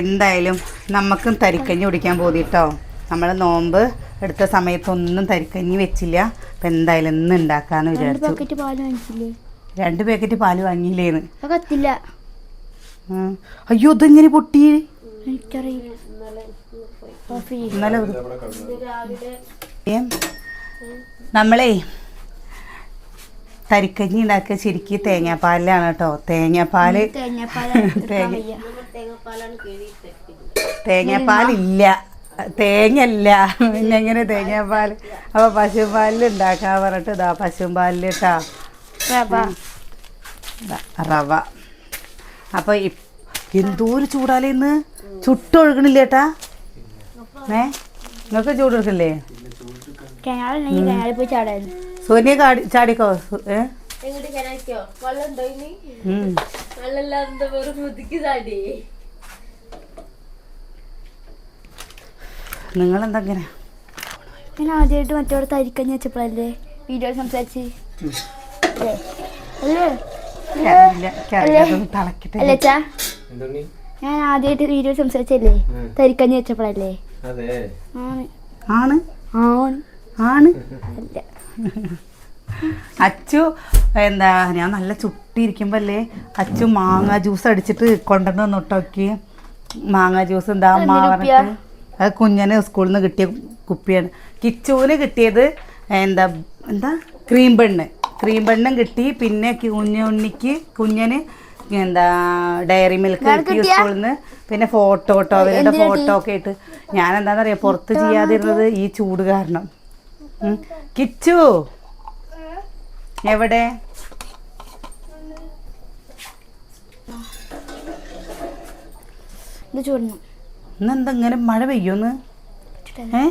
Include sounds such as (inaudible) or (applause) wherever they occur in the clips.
എന്തായാലും നമുക്കും തരിക്കഞ്ഞി കുടിക്കാൻ പോതിട്ടോ നമ്മൾ നോമ്പ് എടുത്ത സമയത്തൊന്നും തരിക്കഞ്ഞി വെച്ചില്ല. അപ്പം എന്തായാലും ഇന്ന് ഉണ്ടാക്കാന്ന് രണ്ട് വിചാരിച്ചു. പാക്കറ്റ് പാൽ വാങ്ങിയില്ലേ രണ്ട് പാക്കറ്റ് പാൽ വാങ്ങിയില്ലേന്ന്. കത്തില്ല. അയ്യോ ഇതെങ്ങനെ പൊട്ടി. ഇന്നലെ? നമ്മളേ തരിക്കഞ്ഞി ഉണ്ടാക്കിയ ശരിക്കും തേങ്ങാപ്പാലിലാണ് കേട്ടോ. തേങ്ങാപ്പാൽ. തേങ്ങാപ്പാലില്ല. തേങ്ങല്ല പിന്നെ എങ്ങനെ തേങ്ങാപ്പാൽ അപ്പോൾ പശുപാലിൽ ഉണ്ടാക്കാൻ പറഞ്ഞിട്ട് ഇതാ പശുപാലിൽ കേട്ടാ. റവ. അപ്പോൾ എന്തോരു ചൂടാലേ ഇന്ന്? ചുട്ടൊഴുകണില്ലേട്ടാ ഏ? നിങ്ങൾക്ക് ചൂടൊഴുക്കില്ലേ കിണറുണ്ടെങ്കിൽ കിണറിൽ പോയി ചാടായിരുന്നു കാടി ചാടിക്കോ? ഏ? എങ്ങോട്ട് കിണക്കോ വെള്ളം ഉണ്ടോ ഇനി? ഉം. വെള്ളമില്ലാതെ വെറും മുതിക്ക് താടി നിങ്ങളെന്തെങ്ങനെ ഞാൻ ആദ്യമായിട്ട് മറ്റോടെ തരിക്കഞ്ഞ് വെച്ചപ്പോഴല്ലേ വീഡിയോ സംസാരിച്ച്? ഞാൻ ആദ്യമായിട്ട് വീഡിയോ സംസാരിച്ചല്ലേ. തരിക്കഞ്ഞ് വെച്ചപ്പോഴല്ലേ? അതെ. ആണ്. ആണ്? ആണ്. ആണ്. അല്ല (laughs) അച്ചു എന്താ ഞാൻ നല്ല ചുട്ടിയിരിക്കുമ്പോ അല്ലേ അച്ചു മാങ്ങ ജ്യൂസ് അടിച്ചിട്ട് കൊണ്ടുവന്ന് വന്നിട്ടൊക്കെ മാങ്ങ ജ്യൂസ് എന്താ? പറഞ്ഞിട്ട്? അത് കുഞ്ഞന് സ്കൂളിൽ നിന്ന് കിട്ടിയ കുപ്പിയാണ്. കിച്ചുവിന് കിട്ടിയത് എന്താ എന്താ? ക്രീം ബണ്ണ് ക്രീം ബണ്ണും കിട്ടി. പിന്നെ കുഞ്ഞുണ്ണിക്ക് കുഞ്ഞന് എന്താ ഡയറി മിൽക്ക് കിട്ടി സ്കൂളിൽ നിന്ന് പിന്നെ ഫോട്ടോ കേട്ടോ അവരുടെ ഫോട്ടോ ഒക്കെ ഇട്ട്. ഞാൻ എന്താണെന്നറിയാം പുറത്ത് ചെയ്യാതിരുന്നത് ഈ ചൂട് കാരണം. കിച്ചു. എവിടെ? ഇന്ന് ഇങ്ങനെ മഴ പെയ്യോന്ന് ഏ?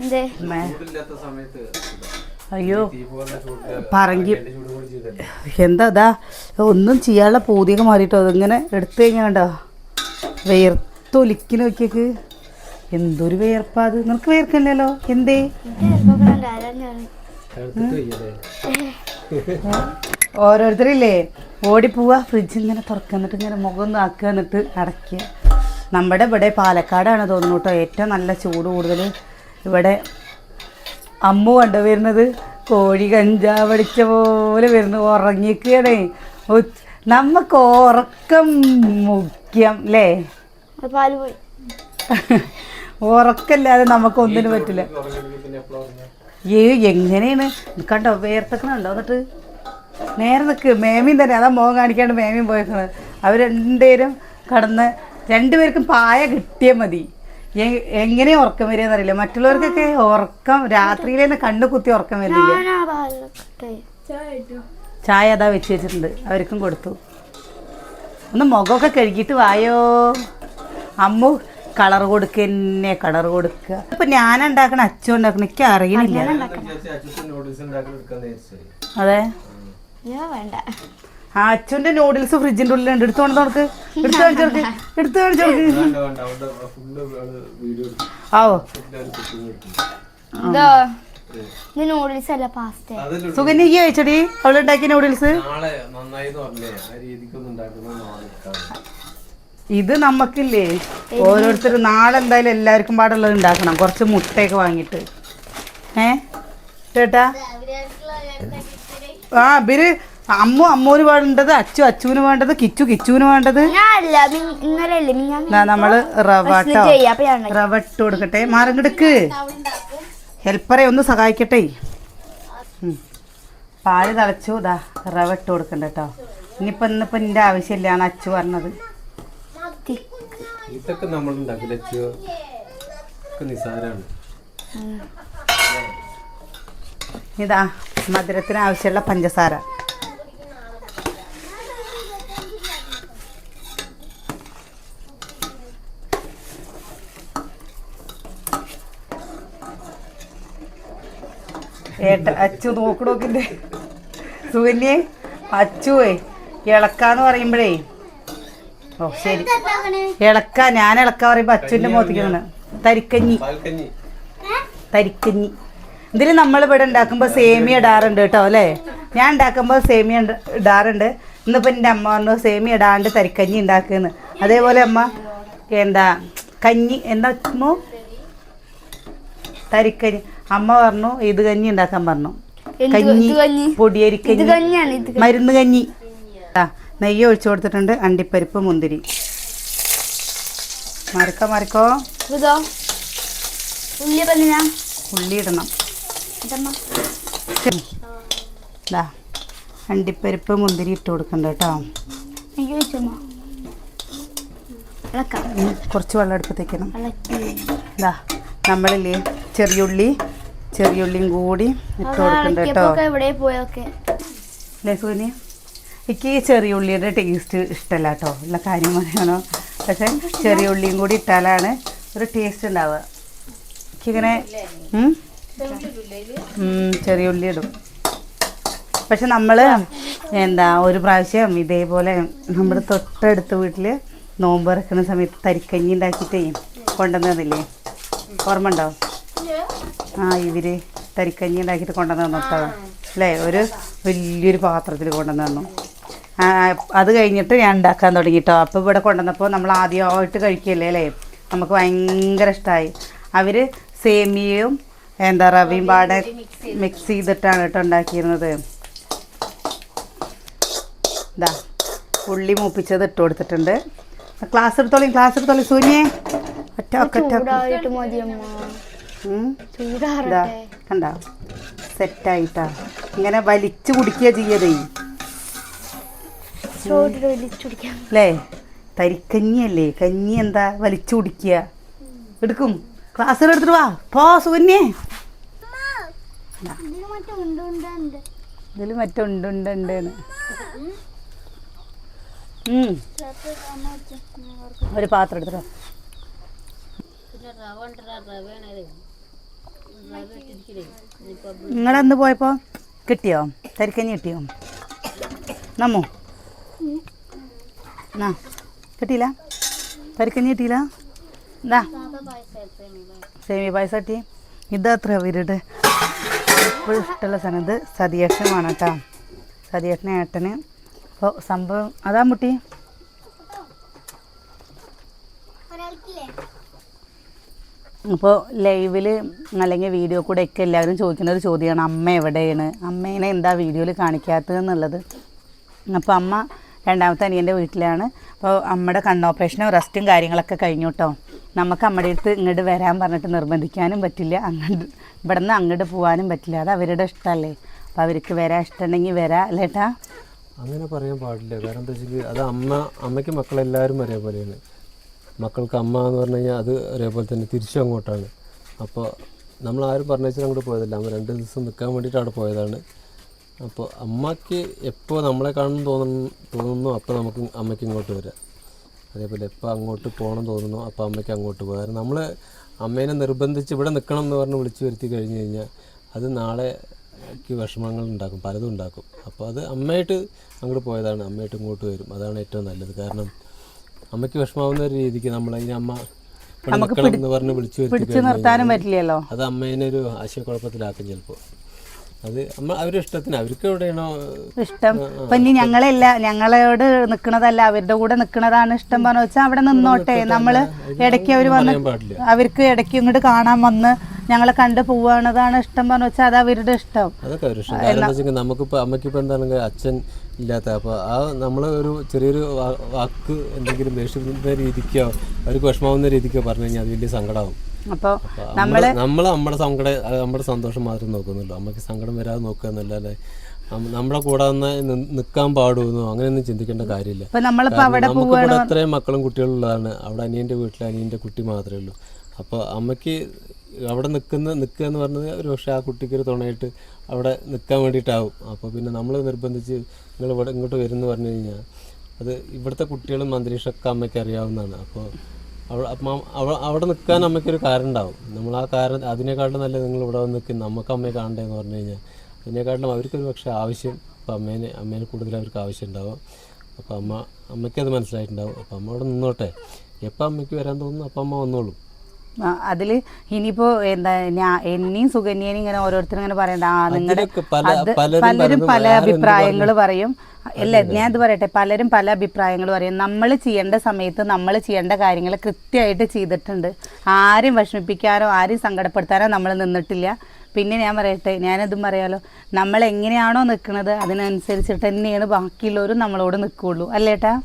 എന്തേ? അയ്യോ. തീ പോലെ ചൂട് പറങ്കി എന്താ അതാ? ഒന്നും ചെയ്യാനുള്ള പൂതിയൊക്കെ മാറിയിട്ടോ. അതിങ്ങനെ എടുത്തു കഴിഞ്ഞാണ്ടോ? കണ്ടോ വിയർത്തൊലിക്കിന് നോക്കിയേക്ക്. എന്തൊരു വേർപ്പാത് അത്. നിനക്ക് വേർക്കല്ലോ എന്തേ? ഓരോരുത്തരില്ലേ? ഓടി പോവാ ഫ്രിഡ്ജ് ഇങ്ങനെ തുറക്കുന്നിട്ട് ഇങ്ങനെ മുഖം ഒന്ന് ആക്കുക എന്നിട്ട് അടയ്ക്കുക നമ്മുടെ ഇവിടെ പാലക്കാടാണ് തോന്നുന്നു കേട്ടോ ഏറ്റവും നല്ല ചൂട് കൂടുതൽ. ഇവിടെ അമ്മു കണ്ടു വരുന്നത്? കോഴി കഞ്ചാവടിച്ച പോലെ വരുന്നു. ഉറങ്ങിക്കുകയാണേ നമുക്ക് ഉറക്കം മുഖ്യം അല്ലേ പാൽ പോയി. (laughs) ഉറക്കല്ലാതെ നമുക്ക് ഒന്നിനും പറ്റില്ല? ഏ എങ്ങനെയാണ്? കണ്ടോ വേർത്തക്കണുണ്ടോ എന്നിട്ട് നേരെ നിൽക്ക് മേമിയും തന്നെ അതാ മോൻ കാണിക്കാണ്ട് മേമിയും പോയേക്കണത് അവർ രണ്ടുപേരും കടന്ന് രണ്ടുപേർക്കും പായ കിട്ടിയാൽ മതി. എങ്ങനെ ഉറക്കം വരിക എന്നറിയില്ല. മറ്റുള്ളവർക്കൊക്കെ ഉറക്കം രാത്രിയിലേന്ന് കണ്ണു കുത്തി ഉറക്കം വരുന്നില്ല ഞാനാ ചായ അതാ വെച്ച് വെച്ചിട്ടുണ്ട്. അവർക്കും കൊടുത്തു. ഒന്ന് മുഖമൊക്കെ കഴുകിയിട്ട് വായോ. അമ്മു കളർ കൊടുക്കുക തന്നെ കളർ കൊടുക്കുക ഇപ്പൊ ഞാൻ ഉണ്ടാക്കണ അച്ഛൻ ഉണ്ടാക്കണ എനിക്ക് അറിയണില്ല. എടുക്കാന്ന് അതെ? ആ അച്ഛന്റെ നൂഡിൽസ് ഫ്രിഡ്ജിന്റെ ഉള്ളിൽ ഉണ്ട്. എടുത്തു കൊണ്ട് നോക്ക് എടുത്തു കാണിച്ചോർക്ക് എടുത്തു കാണിച്ചോർക്ക് ആവോ നൂഡിൽസ് അല്ല പാസ്ത സുഗന്യ ഈ കഴിച്ചടി അവളുണ്ടാക്കിയ നൂഡിൽസ് നാളെ നന്നായി ആ രീതിക്കൊന്നും. ഇത് നമുക്കില്ലേ ഓരോരുത്തർ നാളെ എന്തായാലും എല്ലാവർക്കും പാടുള്ളത് ഉണ്ടാക്കണം. കുറച്ച് മുട്ടയൊക്കെ വാങ്ങിയിട്ട്. ഏ? ചേട്ടാ? ആ ഇവർ അമ്മു അമ്മൂന് വേണ്ടത് അച്ചു അച്ചുവിന് വേണ്ടത് കിച്ചു കിച്ചുവിന് വേണ്ടത് ദാ നമ്മൾ റവട്ടോ റവ ഇട്ട് കൊടുക്കട്ടെ. മാറങ്ങെടുക്ക് ഹെൽപ്പറെ ഒന്ന് സഹായിക്കട്ടെ. പാൽ തളച്ചു. ഇതാ റവ ഇട്ട് കൊടുക്കണ്ട കേട്ടോ. ഇനിയിപ്പോൾ ഇന്നിപ്പോൾ എന്റെ ആവശ്യമില്ലാണ് അച്ചു പറഞ്ഞത്. ഇതൊക്കെ നമ്മൾ ഉണ്ടാക്കില്ല ഒക്കെ നിസാരാണ്. ഇതാ മധുരത്തിന് ആവശ്യമുള്ള പഞ്ചസാര. ഏട്ട അച്ചു നോക്കണോക്കിന്റെ സുകന്യെ അച്ചുവേ ഇളക്കാന്ന് പറയുമ്പോഴേ ഓ ശരി. ഇളക്ക ഞാൻ ഇളക്ക പറയുമ്പോ അച്ഛന്റെ മുഖത്തേക്കാണ് തരിക്കഞ്ഞി. തരിക്കഞ്ഞി. ഇതിൽ നമ്മൾ ഇവിടെ ഉണ്ടാക്കുമ്പോൾ സേമിയ ഇടാറുണ്ട് കേട്ടോ അല്ലേ? ഞാൻ ഉണ്ടാക്കുമ്പോൾ സേമിയ ഇട- ഇടാറുണ്ട്. ഇന്നിപ്പോൾ എന്റെ അമ്മ പറഞ്ഞു സേമിയ ഇടാണ്ട് തരിക്കഞ്ഞി ഉണ്ടാക്കുന്നു. അതേപോലെ അമ്മ എന്താ കഞ്ഞി എന്താ അമ്മോ? തരിക്കഞ്ഞി. അമ്മ പറഞ്ഞു ഇത് കഞ്ഞി ഉണ്ടാക്കാൻ പറഞ്ഞു. കഞ്ഞി ഇത് കഞ്ഞി? ഇത് പൊടിയരിക്കഞ്ഞി. മരുന്ന് കഞ്ഞി. ആ നെയ്യ് ഒഴിച്ചു കൊടുത്തിട്ടുണ്ട് അണ്ടിപ്പരിപ്പ് മുന്തിരി. മറിക്കോ മറിക്കോ. ഇതോ. ഉള്ളി ഉള്ളി ഇടണം. ഇതാ അണ്ടിപ്പരിപ്പ് മുന്തിരി ഇട്ട് കൊടുക്കണ്ട കേട്ടോ. കുറച്ച് വെള്ളം എടുപ്പത്തേക്കണം. ഇതാ നമ്മളില്ലേ ചെറിയുള്ളി ചെറിയുള്ളിയും കൂടി ഇട്ട് കൊടുക്കണ്ട കേട്ടോ. എവിടെ പോയൊക്കെ എനിക്ക് ഈ ചെറിയ ഉള്ളിയുടെ ടേസ്റ്റ് ഇഷ്ടമല്ല കേട്ടോ ഉള്ള കാര്യം പറയണോ? ചെറിയ ഉള്ളിയും കൂടി ഇട്ടാലാണ് ഒരു ടേസ്റ്റ് ഉണ്ടാവുക. എനിക്കിങ്ങനെ ചെറിയ ഉള്ളി ഇടും. പക്ഷെ നമ്മൾ എന്താ ഒരു പ്രാവശ്യം ഇതേപോലെ നമ്മുടെ തൊട്ടടുത്ത വീട്ടിൽ നോമ്പ് ഇറക്കുന്ന സമയത്ത് തരിക്കഞ്ഞി ഉണ്ടാക്കിയിട്ടേ കൊണ്ടുവന്നതില്ലേ? ഓർമ്മ ഉണ്ടോ? ആ ഇവർ തരിക്കഞ്ഞി ഉണ്ടാക്കിയിട്ട് കൊണ്ടുവന്ന് കേട്ടോ അല്ലേ? ഒരു വലിയൊരു പാത്രത്തിൽ കൊണ്ടുവന്ന് അത് കഴിഞ്ഞിട്ട് ഞാൻ ഉണ്ടാക്കാൻ തുടങ്ങി കേട്ടോ അപ്പോൾ ഇവിടെ കൊണ്ടുവന്നപ്പോൾ നമ്മൾ ആദ്യമായിട്ട് കഴിക്കുകയല്ലേ അല്ലേ? നമുക്ക് ഭയങ്കര ഇഷ്ടമായി അവർ സേമിയയും എന്താ റവിയും പാടെ മിക്സ് ചെയ്തിട്ടാണ് കേട്ടോ ഉണ്ടാക്കിയിരുന്നത്. ഇതാ ഉള്ളി മൂപ്പിച്ചത് ഇട്ട് കൊടുത്തിട്ടുണ്ട്. ക്ലാസ് എടുത്തോളി ക്ലാസ് എടുത്തോളി സൂര്യേ. ഒറ്റ. ഇതാ കണ്ടോ? സെറ്റായിട്ടാ ഇങ്ങനെ വലിച്ചു കുടിക്കുക ചെയ്യതേ. ചോട്ടിട്ട് വലിച്ചുടിക്കാം അല്ലേ തരിക്കഞ്ഞിയല്ലേ? കഞ്ഞി എന്താ വലിച്ചു കുടിക്കുക എടുക്കും. ക്ലാസ്സിൽ എടുത്തിട്ട് വാ. പോ സുകന്യേ. ഇതിൽ മറ്റുണ്ട് ഉണ്ട്. ഉണ്ട് ഒരു പാത്രം എടുത്തിട്ട് നിങ്ങളന്ന് പോയപ്പോ? കിട്ടിയോ? തരിക്കഞ്ഞി കിട്ടിയോ? നമ്മോ? എന്നാ കിട്ടിയില്ല. തരിക്കഞ്ഞി കിട്ടിയില്ല. എന്താ സേമിയ പായസം കിട്ടി. ഇതത്ര അവരുടെ എപ്പോഴും ഇഷ്ടമുള്ള സാധനം. ഇത് സതിയേട്ടനുമാണ് കേട്ടോ. സതിയേട്ടനെ ഏട്ടന്. അപ്പോൾ സംഭവം അതാ മുട്ടി. അപ്പോൾ ലൈവിൽ അല്ലെങ്കിൽ വീഡിയോ കൂടെ ഒക്കെ എല്ലാവരും ചോദിക്കുന്ന ഒരു ചോദ്യമാണ്. അമ്മ എവിടെയാണ്? അമ്മേനെ എന്താ വീഡിയോയിൽ കാണിക്കാത്തതെന്നുള്ളത് അപ്പോൾ അമ്മ രണ്ടാമത്തെ അനിയന്റെ വീട്ടിലാണ്. അപ്പോൾ അമ്മയുടെ കണ്ണോപ്പറേഷനും റെസ്റ്റും കാര്യങ്ങളൊക്കെ കഴിഞ്ഞു കേട്ടോ നമുക്ക് അമ്മയുടെ അടുത്ത് ഇങ്ങോട്ട് വരാൻ പറഞ്ഞിട്ട് നിർബന്ധിക്കാനും പറ്റില്ല. അങ്ങോട്ട് ഇവിടെ നിന്ന് അങ്ങോട്ട് പോകാനും പറ്റില്ല. അത് അവരുടെ ഇഷ്ടമല്ലേ അപ്പോൾ അവർക്ക് വരാൻ ഇഷ്ടമുണ്ടെങ്കിൽ വരാം അല്ലേട്ടാ അങ്ങനെ പറയാൻ പാടില്ല. കാരണം എന്താ വെച്ചാൽ അത് അമ്മ അമ്മയ്ക്ക് മക്കളെല്ലാവരും ഒരേപോലെയാണ്. മക്കൾക്ക് അമ്മ എന്ന് പറഞ്ഞു കഴിഞ്ഞാൽ അത് ഒരേപോലെ തന്നെ തിരിച്ചും അങ്ങോട്ടാണ്. അപ്പോൾ നമ്മൾ ആരും പറഞ്ഞാൽ അങ്ങോട്ട് പോയതല്ല. അമ്മ രണ്ട് ദിവസം നിൽക്കാൻ വേണ്ടിയിട്ട് അവിടെ പോയതാണ്. അപ്പോൾ അമ്മയ്ക്ക് എപ്പോൾ നമ്മളെ കാണുന്നു തോന്നുന്നു തോന്നുന്നു അപ്പോൾ നമുക്ക് അമ്മയ്ക്ക് ഇങ്ങോട്ട് വരാം. അതേപോലെ എപ്പോൾ അങ്ങോട്ട് പോകണം തോന്നുന്നു അപ്പോൾ അമ്മയ്ക്ക് അങ്ങോട്ട് പോകാം. കാരണം നമ്മൾ അമ്മേനെ നിർബന്ധിച്ച് ഇവിടെ നിൽക്കണം എന്ന് പറഞ്ഞ് വിളിച്ചു വരുത്തി കഴിഞ്ഞ് കഴിഞ്ഞാൽ അത് നാളെ ക്ക് വിഷമങ്ങൾ ഉണ്ടാക്കും പലതും ഉണ്ടാക്കും. അപ്പോൾ അത് അമ്മയായിട്ട് അങ്ങോട്ട് പോയതാണ് അമ്മയായിട്ട് ഇങ്ങോട്ട് വരും. അതാണ് ഏറ്റവും നല്ലത്. കാരണം അമ്മയ്ക്ക് വിഷമാവുന്ന ഒരു രീതിക്ക് നമ്മൾ അതിന് അമ്മ നിൽക്കണം എന്ന് പറഞ്ഞ് വിളിച്ചു വരുത്തി അത് അമ്മേനെ ഒരു ആശയക്കുഴപ്പത്തിലാക്കും ചിലപ്പോൾ അത് അവരുടെ ഇഷ്ടത്തിന് അവർക്ക് എവിടെയാണോ ഇഷ്ടം. ഇപ്പൊ ഇനി ഞങ്ങളല്ല ഞങ്ങളോട് നിക്കണതല്ല അവരുടെ കൂടെ നിക്കണതാണ് ഇഷ്ടം പറഞ്ഞു വെച്ചാൽ അവിടെ നിന്നോട്ടെ. നമ്മൾ ഇടയ്ക്ക് അവർ വന്ന് അവർക്ക് ഇടയ്ക്ക് ഇങ്ങോട്ട് കാണാൻ വന്ന് ഞങ്ങളെ കണ്ട് പോവാണതാണ് ഇഷ്ടം പറഞ്ഞു വെച്ചാൽ അത് അവരുടെ ഇഷ്ടം. അതൊക്കെ അവരുടെ ഇഷ്ടം. നമുക്കിപ്പോ അമ്മക്കിപ്പോ എന്താണെങ്കിൽ അച്ഛൻ ഇല്ലാത്ത അപ്പോൾ ആ നമ്മൾ ഒരു ചെറിയൊരു വാക്ക് എന്തെങ്കിലും ദേഷ്യപ്പെടുന്ന രീതിക്കോ അവർക്ക് വിഷമാവുന്ന രീതിക്കോ പറഞ്ഞു കഴിഞ്ഞാൽ അത് വലിയ സങ്കടമാവും അപ്പോൾ നമ്മൾ നമ്മൾ നമ്മുടെ സങ്കടം നമ്മുടെ സന്തോഷം മാത്രം നോക്കുന്നുള്ളൂ നമുക്ക് സങ്കടം വരാതെ നോക്കുക എന്നല്ലാതെ നമ്മ- നമ്മുടെ കൂടെ നിൽക്കാൻ പാടുമെന്നോ അങ്ങനെയൊന്നും ചിന്തിക്കേണ്ട കാര്യമില്ല. നമുക്ക് ഇവിടെ അത്രയും മക്കളും കുട്ടികളുള്ളതാണ് അവിടെ അനിയന്റെ വീട്ടിൽ അനിയന്റെ കുട്ടി മാത്രമേ ഉള്ളൂ. അപ്പോൾ അമ്മയ്ക്ക് അവിടെ നിൽക്കുന്ന നിൽക്കുക എന്ന് പറഞ്ഞത് ഒരു പക്ഷേ ആ കുട്ടിക്ക് ഒരു തുണയായിട്ട് അവിടെ നിൽക്കാൻ വേണ്ടിയിട്ടാവും. അപ്പോൾ പിന്നെ നമ്മൾ നിർബന്ധിച്ച് നിങ്ങൾ ഇവിടെ ഇങ്ങോട്ട് വരുമെന്ന് പറഞ്ഞു കഴിഞ്ഞാൽ അത് ഇവിടുത്തെ കുട്ടികളും അന്തരീക്ഷമൊക്കെ അമ്മയ്ക്ക് അറിയാവുന്നതാണ്. അപ്പോൾ അവിടെ അവിടെ നിൽക്കാൻ അമ്മയ്ക്കൊരു കാരണം ഉണ്ടാവും നമ്മൾ ആ കാരണം അതിനേക്കാളും നല്ല നിങ്ങൾ ഇവിടെ വന്ന് നിൽക്കുന്ന നമുക്ക് അമ്മയെ കാണണ്ടേന്ന് പറഞ്ഞു കഴിഞ്ഞാൽ അതിനേക്കാളും അവർക്കൊരു പക്ഷേ ആവശ്യം. ഇപ്പം അമ്മേനെ അമ്മേനെ കൂടുതൽ അവർക്ക് ആവശ്യം ഉണ്ടാവും അപ്പോൾ അമ്മ അമ്മയ്ക്കത് മനസ്സിലായിട്ടുണ്ടാവും. അപ്പോൾ അമ്മ അവിടെ നിന്നോട്ടെ. എപ്പോൾ അമ്മയ്ക്ക് വരാൻ തോന്നുന്നു? അപ്പം അമ്മ വന്നോളും. അതിൽ ഇനിയിപ്പോ എന്താ ഞാൻ എന്നെയും സുകന്യേനെയും ഇങ്ങനെ ഓരോരുത്തരും ഇങ്ങനെ പറയണ്ട. ആ നിങ്ങളുടെ പല- പലരും പല അഭിപ്രായങ്ങൾ പറയും. അല്ല ഞാൻ ഇത് പറയട്ടെ. പലരും പല അഭിപ്രായങ്ങൾ പറയും. നമ്മൾ ചെയ്യേണ്ട സമയത്ത് നമ്മൾ ചെയ്യേണ്ട കാര്യങ്ങൾ കൃത്യമായിട്ട് ചെയ്തിട്ടുണ്ട്. ആരും വിഷമിപ്പിക്കാനോ ആരും സങ്കടപ്പെടുത്താനോ നമ്മൾ നിന്നിട്ടില്ല. പിന്നെ ഞാൻ പറയട്ടെ ഞാനതും പറയാലോ. നമ്മൾ എങ്ങനെയാണോ നിൽക്കുന്നത് അതിനനുസരിച്ചിട്ട് തന്നെയാണ് ബാക്കിയുള്ളവരും നമ്മളോട് നിൽക്കുള്ളൂ അല്ലേട്ടാ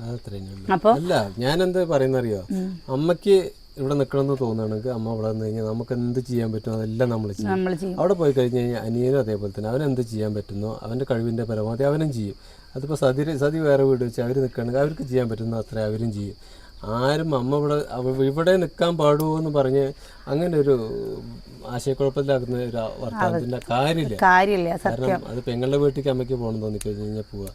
അതത്രേ തന്നെയുള്ളൂ. അപ്പൊ? അല്ല ഞാനെന്താ പറയുന്നറിയോ? അമ്മയ്ക്ക് ഇവിടെ നിൽക്കണമെന്ന് തോന്നുകയാണെങ്കിൽ അമ്മ അവിടെ നിന്ന് കഴിഞ്ഞാൽ നമുക്ക് എന്ത് ചെയ്യാൻ പറ്റുമോ അതെല്ലാം നമ്മൾ ചെയ്യും. അവിടെ പോയി കഴിഞ്ഞ് കഴിഞ്ഞാൽ അനിയനും അതേപോലെ തന്നെ. അവൻ എന്ത് ചെയ്യാൻ പറ്റുന്നോ അവന്റെ കഴിവിന്റെ പരമാവധി അവനും ചെയ്യും. അതിപ്പോൾ സതി സതി വേറെ വീട് വെച്ച് അവർ നിൽക്കുകയാണെങ്കിൽ അവർക്ക് ചെയ്യാൻ പറ്റുന്ന അത്ര അവരും ചെയ്യും. ആരും അമ്മ ഇവിടെ ഇവിടെ നിൽക്കാൻ പാടുമോ എന്ന് പറഞ്ഞ് അങ്ങനെ ഒരു ആശയക്കുഴപ്പത്തിലാക്കുന്ന ഒരു വർത്തമാനത്തിന്റെ കാര്യമില്ല. കാര്യമില്ല കാരണം അത് പെങ്ങളുടെ വീട്ടിലേക്ക് അമ്മയ്ക്ക് പോകണം തോന്നിക്കഴിഞ്ഞ് കഴിഞ്ഞാൽ പോവുക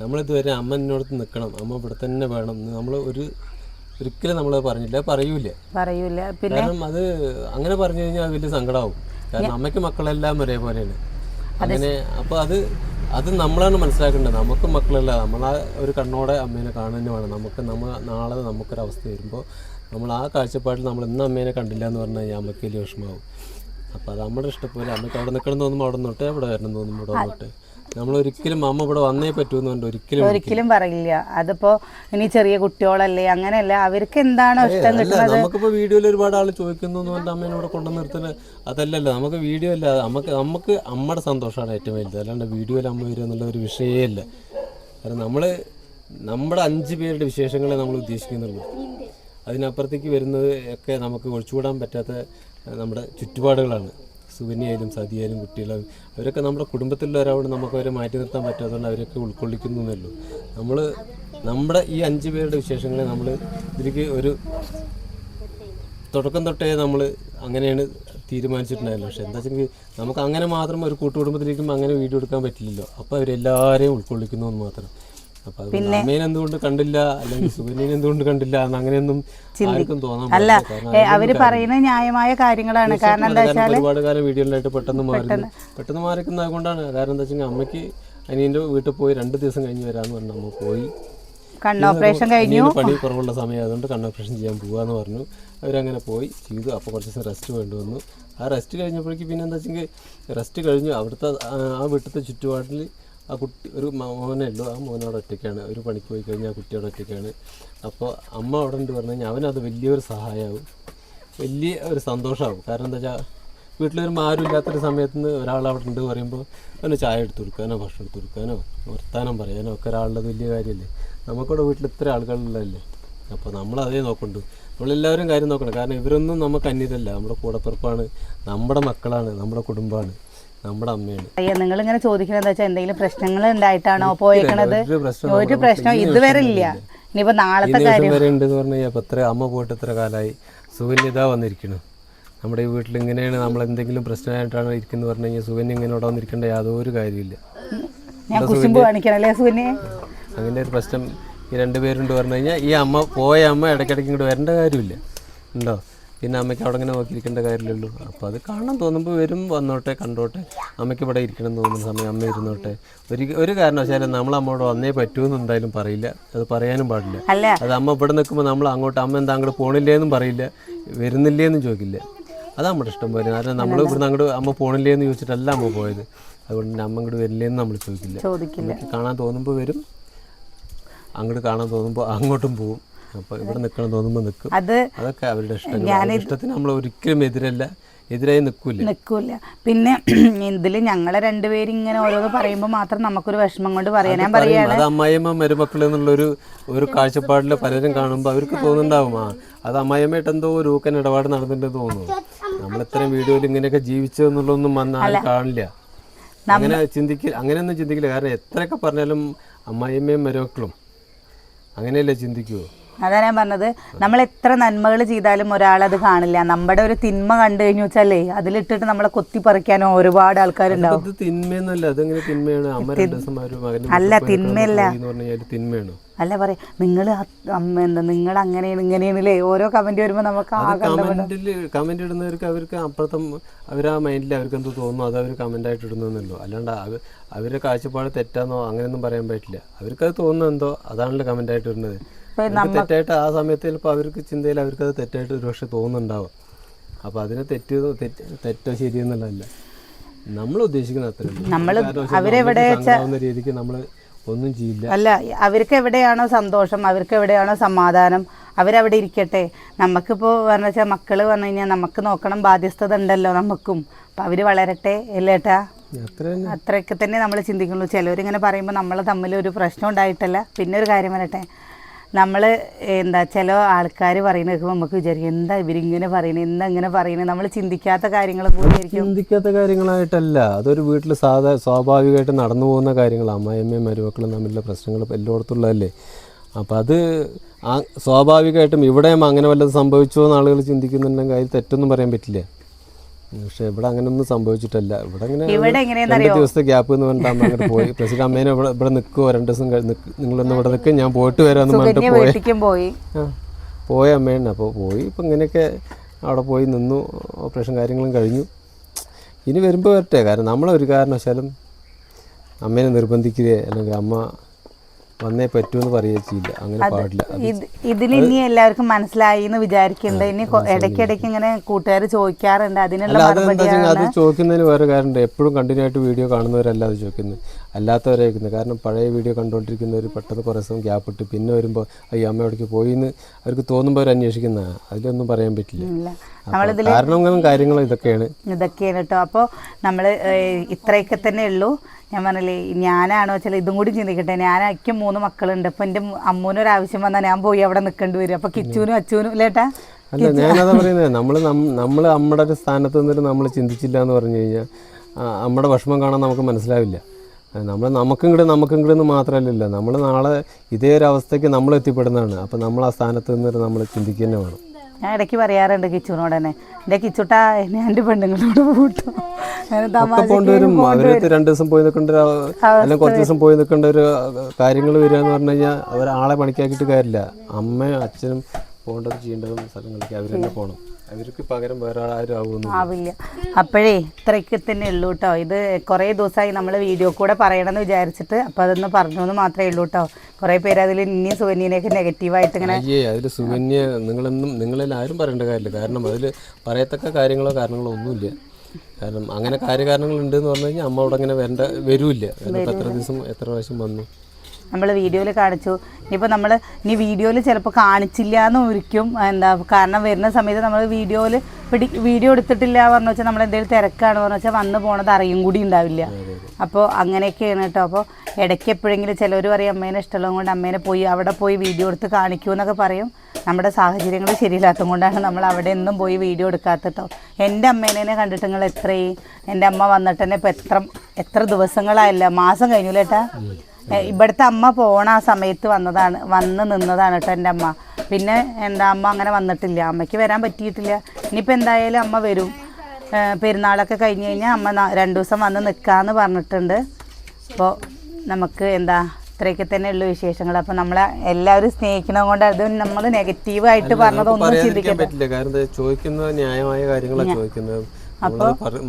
നമ്മളിതുവരെ അമ്മ എന്നോടത്ത് നിൽക്കണം. അമ്മ ഇവിടെ തന്നെ വേണം. നമ്മൾ ഒരു ഒരിക്കലും നമ്മൾ പറഞ്ഞില്ല പറയൂല പറയൂല പിന്നെ? കാരണം അത് അങ്ങനെ പറഞ്ഞു കഴിഞ്ഞാൽ അത് വലിയ സങ്കടമാവും കാരണം അമ്മയ്ക്ക് മക്കളെല്ലാം ഒരേപോലെയാണ്. അങ്ങനെ അപ്പൊ അത് അത് നമ്മളാണ് മനസ്സിലാക്കേണ്ടത്. നമുക്ക് മക്കളല്ല. നമ്മൾ ആ ഒരു കണ്ണോടെ അമ്മേനെ കാണുക വേണം. നമുക്ക് നമ്മൾ നാളെ നമുക്കൊരവസ്ഥ വരുമ്പോൾ നമ്മൾ ആ കാഴ്ചപ്പാടിൽ നമ്മൾ ഇന്ന് അമ്മേനെ കണ്ടില്ല എന്ന് പറഞ്ഞു കഴിഞ്ഞാൽ അമ്മയ്ക്ക് വലിയ വിഷമാവും. അപ്പോൾ അത് നമ്മുടെ ഇഷ്ടപ്പോലെ അമ്മയ്ക്ക് അവിടെ നിൽക്കണം തോന്നുമ്പോൾ അവിടെ നിന്നോട്ടെ അവിടെ വരണം തോന്നുമ്പോൾ അവിടെ വന്നോട്ടെ. നമ്മൾ ഒരിക്കലും അമ്മ ഇവിടെ വന്നേ പറ്റൂ എന്ന് പറഞ്ഞിട്ട് ഒരിക്കലും ഒരിക്കലും പറയില്ല. അതിപ്പോ ഇനി ചെറിയ കുട്ടികളല്ലേ അങ്ങനെയല്ല? അവർക്ക് എന്താണോ ഇഷ്ടം കിട്ടുന്നത്? നമുക്കിപ്പോ വീഡിയോയിൽ ഒരുപാട് ആൾ ചോദിക്കുന്നു അമ്മേനെ ഇവിടെ കൊണ്ടു നിർത്തൽ അതല്ലല്ലോ നമുക്ക് വീഡിയോ അല്ല നമുക്ക് നമുക്ക് അമ്മയുടെ സന്തോഷമാണ് ഏറ്റവും വലുത്. അല്ലാണ്ട് വീഡിയോയിൽ അമ്മ വരിക എന്നുള്ള ഒരു വിഷയമേ അല്ല കാരണം നമ്മൾ നമ്മുടെ അഞ്ച് പേരുടെ വിശേഷങ്ങളെ നമ്മൾ ഉദ്ദേശിക്കുന്നുള്ളൂ. അതിനപ്പുറത്തേക്ക് വരുന്നത് ഒക്കെ നമുക്ക് ഒഴിച്ചുകൂടാൻ പറ്റാത്ത നമ്മുടെ ചുറ്റുപാടുകളാണ്. സുകന്യായാലും സതിയായാലും കുട്ടികളും അവരൊക്കെ നമ്മുടെ കുടുംബത്തിലുള്ളവരോട് നമുക്ക് അവരെ മാറ്റി നിർത്താൻ പറ്റാത്തതുകൊണ്ട് അവരൊക്കെ ഉൾക്കൊള്ളിക്കുന്നു എന്നല്ലോ നമ്മൾ നമ്മുടെ ഈ അഞ്ച് പേരുടെ വിശേഷങ്ങളെ നമ്മൾ ഇതിലേക്ക് ഒരു തുടക്കം തൊട്ടേ നമ്മൾ അങ്ങനെയാണ് തീരുമാനിച്ചിട്ടുണ്ടായിരുന്നു പക്ഷെ എന്താ വെച്ചെങ്കിൽ നമുക്ക് അങ്ങനെ മാത്രം ഒരു കൂട്ടുകുടുംബത്തിലേക്കും അങ്ങനെ വീട് എടുക്കാൻ പറ്റില്ലല്ലോ അപ്പോൾ അവരെല്ലാവരെയും ഉൾക്കൊള്ളിക്കുന്നു എന്ന് മാത്രം. അതുകൊണ്ട് എന്തുകൊണ്ട് കണ്ടില്ല? അല്ലെങ്കിൽ സുകന്യനെ എന്തുകൊണ്ട് കണ്ടില്ല? എന്ന് അങ്ങനെയൊന്നും ആർക്കും തോന്നാൻ അല്ല അവർ പറയുന്ന ന്യായമായ കാര്യങ്ങളാണ്. കാരണം എന്താ വെച്ചാൽ ഒരുപാട് കാലം വീഡിയോയിലായിട്ട് പെട്ടെന്ന് മാറുന്നു പെട്ടെന്ന് മാറിക്കുന്നത് കൊണ്ടാണ്. കാരണം എന്താ വെച്ചാൽ അമ്മയ്ക്ക് അനിയന്റെ വീട്ടിൽ പോയി രണ്ട് ദിവസം കഴിഞ്ഞ് വരാന്ന് പറഞ്ഞു അമ്മ പോയി. കണ്ണ് ഓപ്പറേഷൻ കഴിഞ്ഞു. പണി കുറവുള്ള സമയം അതുകൊണ്ട് കണ്ണ് ഓപ്പറേഷൻ ചെയ്യാൻ പോവാന്ന് പറഞ്ഞു. അവരങ്ങനെ പോയി. ചെയ്തു. അപ്പോൾ കുറച്ച് ദിവസം റെസ്റ്റ് വേണ്ടി വന്നു ആ റെസ്റ്റ് കഴിഞ്ഞപ്പോഴേക്ക് പിന്നെ എന്താ വെച്ചെങ്കിൽ റെസ്റ്റ് കഴിഞ്ഞു. അവിടുത്തെ ആ ആ വീട്ടിലത്തെ ചുറ്റുപാടിൽ ആ കുട്ടി ഒരു മോനല്ലോ ആ മോനോട് ഒറ്റയ്ക്കാണ്. ഒരു പണിക്ക് പോയി കഴിഞ്ഞാൽ ആ കുട്ടിയോട് ഒറ്റയ്ക്കാണ്. അപ്പോൾ അമ്മ അവിടെ ഉണ്ട് പറഞ്ഞു കഴിഞ്ഞാൽ അവനത് വലിയൊരു സഹായമാവും വലിയ ഒരു സന്തോഷമാവും കാരണം എന്താ വെച്ചാൽ വീട്ടിലൊരു ആരും ഇല്ലാത്തൊരു സമയത്ത് നിന്ന് ഒരാൾ അവിടെ ഉണ്ട് പറയുമ്പോൾ അവന് ചായ എടുത്ത് കൊടുക്കാനോ ഭക്ഷണം എടുത്ത് കൊടുക്കാനോ വർത്താനം പറയാനോ ഒക്കെ ഒരാളുടെ വലിയ കാര്യമല്ലേ നമുക്കിവിടെ വീട്ടിൽ ഇത്ര ആളുകളുള്ളതല്ലേ. അപ്പോൾ നമ്മളതേ നോക്കുന്നുണ്ട്. നമ്മളെല്ലാവരും കാര്യം നോക്കണം. കാരണം ഇവരൊന്നും നമുക്ക് അന്യരല്ല നമ്മുടെ കൂടപ്പിറപ്പാണ്. നമ്മുടെ മക്കളാണ്. നമ്മുടെ കുടുംബമാണ്. നമ്മുടെ അമ്മയാണ്. അയ്യ നിങ്ങൾ ഇങ്ങനെ ചോദിക്കുന്നത് വെച്ചാൽ എന്തെങ്കിലും പ്രശ്നങ്ങൾ ഉണ്ടായിട്ടാണോ പോയേക്കണത്? ഒരു പ്രശ്നം ഇതുവരെ ഇല്ല. ഇനിയിപ്പോ നാളത്തെ കാര്യം. വരെ ഉണ്ടെന്ന് എത്ര അമ്മ പോയിട്ട് എത്ര കാലമായി സുകന്യത വന്നിരിക്കുന്നു നമ്മുടെ ഈ വീട്ടിൽ ഇങ്ങനെയാണ് നമ്മൾ എന്തെങ്കിലും പ്രശ്നമായിട്ടാണ് ഇരിക്കുന്നത് പറഞ്ഞു കഴിഞ്ഞാൽ സുകന്യ ഇങ്ങനെ ഇവിടെ വന്നിരിക്കേണ്ട യാതൊരു കാര്യമില്ല ഞാൻ കുശുമ്പ് കാണിക്കണല്ലേ അങ്ങനെ ഒരു പ്രശ്നം ഈ രണ്ടുപേരുണ്ട് പറഞ്ഞു കഴിഞ്ഞാൽ ഈ അമ്മ പോയ അമ്മ ഇടയ്ക്കിടയ്ക്ക് ഇങ്ങോട്ട് വരേണ്ട കാര്യമില്ല. ഉണ്ടോ? പിന്നെ അമ്മയ്ക്ക് അവിടെ ഇങ്ങനെ നോക്കിയിരിക്കേണ്ട കാര്യമില്ലല്ലോ. അപ്പോൾ അത് കാണാൻ തോന്നുമ്പോൾ വരും വന്നോട്ടെ കണ്ടോട്ടെ. അമ്മയ്ക്ക് ഇവിടെ ഇരിക്കണം എന്ന് തോന്നുന്ന സമയം അമ്മ ഇരുന്നോട്ടെ. ഒരു ഒരു കാരണവശാലും നമ്മൾ അമ്മയോട് വന്നേ പറ്റൂന്ന് എന്തായാലും പറയില്ല. അത് പറയാനും പാടില്ല. അത് അമ്മ ഇവിടെ നിൽക്കുമ്പോൾ നമ്മൾ അങ്ങോട്ട് അമ്മ എന്താ അങ്ങോട്ട് പോണില്ലേ എന്നും പറയില്ല. വരുന്നില്ലേ എന്നും ചോദിക്കില്ല. അത് നമ്മുടെ ഇഷ്ടം പോലെ. കാരണം നമ്മൾ ഇവിടുന്ന് അങ്ങോട്ട് അമ്മ പോണില്ലേന്ന് ചോദിച്ചിട്ടല്ല അമ്മ പോയത്. അതുകൊണ്ട് തന്നെ അമ്മ ഇങ്ങോട്ട് വരില്ലേ എന്ന് നമ്മൾ ചോദിക്കില്ല. കാണാൻ തോന്നുമ്പോൾ വരും. അങ്ങോട്ട് കാണാൻ തോന്നുമ്പോൾ അങ്ങോട്ടും പോവും. അപ്പോൾ ഇവിടെ നിൽക്കണം തോന്നുമ്പോൾ നിൽക്കും അത് അതൊക്കെ അവരുടെ ഇഷ്ടം ഇഷ്ടത്തിന് നമ്മൾ ഒരിക്കലും എതിരല്ല. എതിരായി നിൽക്കൂല നിൽക്കൂല പിന്നെ (clears throat) ഇതിൽ ഞങ്ങളെ രണ്ടുപേരും ഇങ്ങനെ ഓരോന്ന് പറയുമ്പോൾ മാത്രം നമുക്കൊരു വിഷമം കൊണ്ട് പറയാൻ ഞാൻ പറയാണ് അത് അമ്മായിയമ്മ മരുമക്കൾ എന്നുള്ളൊരു ഒരു കാഴ്ചപ്പാടിൽ പലരും കാണുമ്പോൾ അവർക്ക് തോന്നുന്നുണ്ടാവും. ആ അത് അമ്മായിയമ്മയായിട്ട് എന്തോ ഒരു ഊക്കൻ ഇടപാട് നടന്നിട്ടുണ്ട് തോന്നുന്നു. നമ്മളിത്രയും വീഡിയോയിൽ ഇങ്ങനെയൊക്കെ വന്ന ആരും കാണില്ല. അങ്ങനെ ചിന്തിക്ക അങ്ങനെയൊന്നും ചിന്തിക്കില്ല. കാരണം എത്രയൊക്കെ പറഞ്ഞാലും അമ്മായിയമ്മയും മരുമക്കളും അങ്ങനെയല്ലേ ചിന്തിക്കുവോ അതാ ഞാൻ പറഞ്ഞത്. നമ്മൾ എത്ര നന്മകൾ ചെയ്താലും ഒരാൾ അത് കാണില്ല. നമ്മുടെ ഒരു തിന്മ കണ്ടു കഴിഞ്ഞു വെച്ചാലേ അതിലിട്ടിട്ട് നമ്മളെ കൊത്തിപ്പറിക്കാനോ ഒരുപാട് ആൾക്കാരുണ്ടാവും. അതെങ്ങനെ തിന്മയാണ്? അല്ല, തിന്മയല്ല. തിന്മയാണോ. അല്ല പറയാം? നിങ്ങൾ എന്താ നിങ്ങൾ അങ്ങനെയാണ് ഇങ്ങനെയാണ് അല്ലേ ഓരോ കമന്റ് വരുമ്പോൾ നമുക്ക് ആ കമന്റ് ഇടുന്നവർക്ക് അവർക്ക് അപ്പുറത്തെ അവരാ മൈൻഡിൽ അവർക്ക് എന്ത് തോന്നുന്നു അത് അവർ കമന്റ് ആയിട്ട് ഇടുന്നല്ലോ അല്ലാണ്ട് അവർ അവരുടെ കാഴ്ചപ്പാട് തെറ്റാന്നോ അങ്ങനെയൊന്നും പറയാൻ പറ്റില്ല. അവർക്ക് അത് തോന്നുന്നു എന്തോ അതാണല്ലോ കമന്റ് ആയിട്ട് ഇടുന്നത് തെറ്റായിട്ട് ആ സമയത്ത് ചിലപ്പോൾ അവർക്ക് ചിന്തയിൽ അവർക്ക് അത് തെറ്റായിട്ട് ഒരു പക്ഷെ തോന്നുന്നുണ്ടാവും. അപ്പോൾ അതിനെ തെറ്റ് തെറ്റ് തെറ്റോ ശരിയെന്നുള്ളതല്ല. നമ്മൾ ഉദ്ദേശിക്കുന്ന നമ്മൾ കാരണം വെച്ചാൽ അവരെവിടെ രീതിക്ക് നമ്മൾ ഒന്നും ചെയ്യില്ല. അല്ല അവർക്ക് എവിടെയാണോ സന്തോഷം അവർക്ക് എവിടെയാണോ സമാധാനം അവരവിടെ ഇരിക്കട്ടെ. നമുക്കിപ്പോൾ പറഞ്ഞു വെച്ചാൽ മക്കൾ പറഞ്ഞു കഴിഞ്ഞാൽ നമുക്ക് നോക്കണം ബാധ്യസ്ഥത ഉണ്ടല്ലോ നമുക്കും. അപ്പം അവർ വളരട്ടെ അല്ലേട്ടാ അത്രയൊക്കെ തന്നെ നമ്മൾ ചിന്തിക്കുള്ളൂ. ചിലവരിങ്ങനെ പറയുമ്പോൾ നമ്മൾ തമ്മിൽ ഒരു പ്രശ്നം ഉണ്ടായിട്ടല്ല. പിന്നെ ഒരു കാര്യം പറയട്ടെ. നമ്മൾ എന്താ ചില ആൾക്കാർ പറയുന്നത് കേൾക്കുമ്പോൾ നമുക്ക് വിചാരിക്കും എന്താ ഇവരിങ്ങനെ പറയുന്നത് എന്താ ഇങ്ങനെ പറയുന്നത് നമ്മൾ ചിന്തിക്കാത്ത കാര്യങ്ങൾ ചിന്തിക്കാത്ത കാര്യങ്ങളായിട്ടല്ല അതൊരു വീട്ടിൽ സാധാ സ്വാഭാവികമായിട്ട് നടന്നു പോകുന്ന കാര്യങ്ങൾ അമ്മായിയമ്മയും മരുമക്കളും തമ്മിലുള്ള പ്രശ്നങ്ങൾ എല്ലായിടത്തുള്ളതല്ലേ. അപ്പം അത് സ്വാഭാവികമായിട്ടും ഇവിടെയും അങ്ങനെ വല്ലതും സംഭവിച്ചോ എന്ന് ആളുകൾ ചിന്തിക്കുന്നുണ്ടെങ്കിൽ അതിൽ തെറ്റൊന്നും പറയാൻ പറ്റില്ല. പക്ഷെ ഇവിടെ അങ്ങനെ ഒന്നും സംഭവിച്ചിട്ടില്ല. ഇവിടെ അങ്ങനെ എങ്ങനെയാണെന്ന് രണ്ട് ദിവസത്തെ ഗ്യാപ്പ് എന്ന് പറഞ്ഞിട്ട് അമ്മ അങ്ങോട്ട് പോയി. പ്രസിഡന്റ് അമ്മേനെ ഇവിടെ ഇവിടെ നിൽക്കുമോ രണ്ട് ദിവസം നിങ്ങളൊന്ന് ഇവിടെ നിൽക്കും ഞാൻ പോയിട്ട് വരാമെന്ന് പറഞ്ഞിട്ട് പോയ. പോയി. പോയ അമ്മയാണ് അപ്പോൾ പോയി ഇപ്പം ഇങ്ങനെയൊക്കെ അവിടെ പോയി നിന്നു. ഓപ്പറേഷൻ കാര്യങ്ങളും കഴിഞ്ഞു. ഇനി വരുമ്പോൾ വരട്ടെ. കാരണം നമ്മളൊരു കാരണവശാലും അമ്മേനെ നിർബന്ധിക്കുകയോ അല്ലെങ്കിൽ അമ്മ വന്നേ പറ്റൂന്ന് പറയില്ല ചെയ്യില്ല. അങ്ങനെ പാടില്ല. ഇതിൽ ഇനി എല്ലാവർക്കും മനസ്സിലായി എന്ന് വിചാരിക്കുന്നുണ്ട് ഇനി ഇടയ്ക്കിടയ്ക്ക് ഇങ്ങനെ കൂട്ടുകാർ ചോദിക്കാറുണ്ട്. അതിനുള്ള അത് ചോദിക്കുന്നതിന് വേറെ കാര്യമുണ്ട് എപ്പോഴും കണ്ടിന്യൂ ആയിട്ട് വീഡിയോ കാണുന്നവരല്ല അത് ചോദിക്കുന്നത്. അല്ലാത്തവരെ ചോദിക്കുന്നത് കാരണം പഴയ വീഡിയോ കണ്ടുകൊണ്ടിരിക്കുന്നവർ പെട്ടെന്ന് കുറേ സമയം ഗ്യാപ്പ് ഇട്ട് പിന്നെ വരുമ്പോൾ ഈ അമ്മ എവിടേക്ക് പോയി എന്ന് അവർക്ക് തോന്നുമ്പോൾ അവർ അന്വേഷിക്കുന്ന അതിലൊന്നും പറയാൻ പറ്റില്ല. കാരണങ്ങളും കാര്യങ്ങളും ഇതൊക്കെയാണ്. ഇതൊക്കെയാണ് കേട്ടോ. അപ്പോൾ നമ്മൾ ഇത്രയൊക്കെ തന്നെ ഉള്ളൂ. ഞാൻ പറഞ്ഞില്ലേ ഞാനാണോ വെച്ചാൽ ഇതും കൂടി ചിന്തിക്കട്ടെ. ഞാൻ എനിക്ക് മൂന്ന് മക്കളുണ്ട്. അപ്പോൾ എന്റെ അമ്മൂനും ഒരു ആവശ്യം വന്നാൽ ഞാൻ പോയി അവിടെ നിൽക്കേണ്ടി വരും. അപ്പോൾ കിച്ചൂനും അച്ചൂനും ഇല്ലേട്ടാ അല്ല ഞാനതാ പറയുന്നത് നമ്മൾ നമ്മൾ നമ്മുടെ ഒരു സ്ഥാനത്ത് നിന്നിട്ട് നമ്മൾ ചിന്തിച്ചില്ല എന്ന് പറഞ്ഞു കഴിഞ്ഞാൽ നമ്മുടെ വിഷമം കാണാൻ നമുക്ക് മനസ്സിലാവില്ല. നമ്മൾ നമുക്കും നമുക്കിങ്ങോട്ട് നമുക്കും കൂടെ എന്ന് മാത്രമല്ലല്ലോ നമ്മൾ നാളെ ഇതേ ഒരു അവസ്ഥയ്ക്ക് നമ്മൾ എത്തിപ്പെടുന്നതാണ്. അപ്പോൾ നമ്മൾ ആ സ്ഥാനത്ത് നിന്ന് നമ്മൾ ചിന്തിക്കുക തന്നെ വേണം. ഞാൻ ഇടയ്ക്ക് പറയാറുണ്ട് കിച്ചൂനോട് തന്നെ എന്റെ കിച്ചുട്ട എന്നെ എന്റെ പെണ്ണുങ്ങളോട് കൂട്ടും. അങ്ങനെ ഒക്കെ തമാശ പോകേണ്ടി വരും അവരടുത്ത് രണ്ട് ദിവസം പോയി നിൽക്കേണ്ട ഒരു അല്ലെങ്കിൽ കുറച്ച് ദിവസം പോയി നിൽക്കേണ്ട ഒരു കാര്യങ്ങൾ വരിക എന്ന് പറഞ്ഞു കഴിഞ്ഞാൽ അവരാളെ പണിക്കാക്കിയിട്ട് കാര്യമില്ല. അമ്മയും അച്ഛനും പോകേണ്ടത് ചെയ്യേണ്ടതും സ്ഥലങ്ങളിലേക്ക് അവർ തന്നെ പോകണം അവർക്ക് പകരം വേറെ ആരും ആവുമെന്ന് ആവില്ല. അപ്പോഴേ ഇത്രയ്ക്ക് തന്നെ ഉള്ളൂ കേട്ടോ ഇത് കുറേ ദിവസമായി നമ്മൾ വീഡിയോ കൂടെ പറയണമെന്ന് വിചാരിച്ചിട്ട് അപ്പോൾ അതൊന്ന് പറഞ്ഞു എന്ന് മാത്രമേ ഉള്ളൂ കേട്ടോ കുറേ പേര് അതിൽ ഇനിയും സുവന്യനെയൊക്കെ നെഗറ്റീവായിട്ട് ഇങ്ങനെ അയ്യേ അതിൽ സുകന്യ നിങ്ങളെന്നും നിങ്ങളിൽ ആരും പറയേണ്ട കാര്യമില്ല. കാരണം അതിൽ പറയത്തക്ക കാര്യങ്ങളോ കാരണങ്ങളോ ഒന്നുമില്ല. കാരണം അങ്ങനെ കാര്യകാരണങ്ങൾ ഉണ്ട് എന്ന് പറഞ്ഞു കഴിഞ്ഞാൽ അമ്മ അവിടെ അങ്ങനെ വരേണ്ട വരൂല്ല. എത്ര ദിവസം എത്ര പ്രാവശ്യം വന്നു? നമ്മൾ വീഡിയോയിൽ കാണിച്ചു. ഇനിയിപ്പോൾ നമ്മൾ ഇനി വീഡിയോയിൽ ചിലപ്പോൾ കാണിച്ചില്ല എന്ന് ഒരിക്കും എന്താ കാരണം വരുന്ന സമയത്ത് നമ്മൾ വീഡിയോയിൽ പിടി വീഡിയോ എടുത്തിട്ടില്ല പറഞ്ഞു വെച്ചാൽ നമ്മൾ എന്തെങ്കിലും തിരക്കാണ് പറഞ്ഞു വെച്ചാൽ വന്ന് പോണത് അറിയും കൂടി ഉണ്ടാവില്ല. അപ്പോൾ അങ്ങനെയൊക്കെയാണ് കേട്ടോ. അപ്പോൾ ഇടയ്ക്ക് എപ്പോഴെങ്കിലും ചിലവർ പറയും അമ്മേനെ ഇഷ്ടമുള്ളത് കൊണ്ട് അമ്മേനെ പോയി അവിടെ പോയി വീഡിയോ എടുത്ത് കാണിക്കൂ എന്നൊക്കെ പറയും. നമ്മുടെ സാഹചര്യങ്ങൾ ശരിയില്ലാത്തത് കൊണ്ടാണ് നമ്മൾ അവിടെ ഒന്നും പോയി വീഡിയോ എടുക്കാത്ത കേട്ടോ. എന്റെ അമ്മേനെ കണ്ടിട്ട് നിങ്ങൾ എത്രയും എന്റെ അമ്മ വന്നിട്ട് തന്നെ ഇപ്പോൾ എത്ര എത്ര ദിവസങ്ങളായില്ല? മാസം കഴിഞ്ഞു ചേട്ടാ ഏ, ഇവിടുത്തെ അമ്മ പോണ ആ സമയത്ത് വന്നതാണ് വന്ന് നിന്നതാണ് കേട്ടോ എന്റെ അമ്മ. പിന്നെ എന്താ അമ്മ അങ്ങനെ വന്നിട്ടില്ല. അമ്മയ്ക്ക് വരാൻ പറ്റിയിട്ടില്ല. ഇനിയിപ്പോൾ എന്തായാലും അമ്മ വരും. പെരുന്നാളൊക്കെ കഴിഞ്ഞ് കഴിഞ്ഞാൽ അമ്മ രണ്ട് ദിവസം വന്ന് നിൽക്കാമെന്ന് പറഞ്ഞിട്ടുണ്ട്. അപ്പോൾ നമുക്ക് എന്താ ഇത്രയൊക്കെ തന്നെ ഉള്ളു വിശേഷങ്ങൾ. അപ്പോൾ നമ്മളെ എല്ലാവരും സ്നേഹിക്കണം കൊണ്ട് അത് നമ്മൾ നെഗറ്റീവായിട്ട് പറഞ്ഞതൊന്നും ചിന്തിക്കാൻ പറ്റില്ല. കാരണം ചോദിക്കുന്നത് ന്യായമായ കാര്യങ്ങളാണ് ചോദിക്കുന്നത്.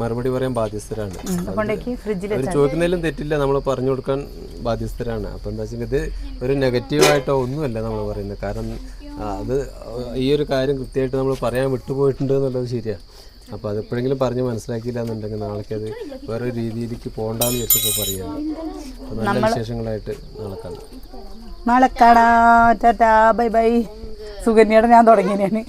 മറുപടി പറയാൻ ബാധ്യസ്ഥരാണ്. അവർ ചോദിക്കുന്നതിലും തെറ്റില്ല നമ്മൾ പറഞ്ഞു കൊടുക്കാൻ ബാധ്യസ്ഥരാണ്. അപ്പൊ എന്താ വെച്ചാൽ ഇത് ഒരു നെഗറ്റീവായിട്ടോ ഒന്നുമല്ല നമ്മൾ പറയുന്നത്. കാരണം അത് ഈ ഒരു കാര്യം കൃത്യമായിട്ട് നമ്മൾ പറയാൻ വിട്ടുപോയിട്ടുണ്ട് എന്നുള്ളത് ശരിയാണ് അപ്പോൾ അത് എപ്പോഴെങ്കിലും പറഞ്ഞ് മനസ്സിലാക്കിയില്ല എന്നുണ്ടെങ്കിൽ നാളേക്ക് അത് വേറെ രീതിയിലേക്ക് പോകണ്ടെന്ന് വെച്ചപ്പോൾ പറയാം. അപ്പോൾ നല്ല വിശേഷങ്ങളായിട്ട് നാളെ കാണാം. നാളെ കാണാ. Bye bye. സുകന്യയുടെ ഞാൻ തുടങ്ങിയാണ്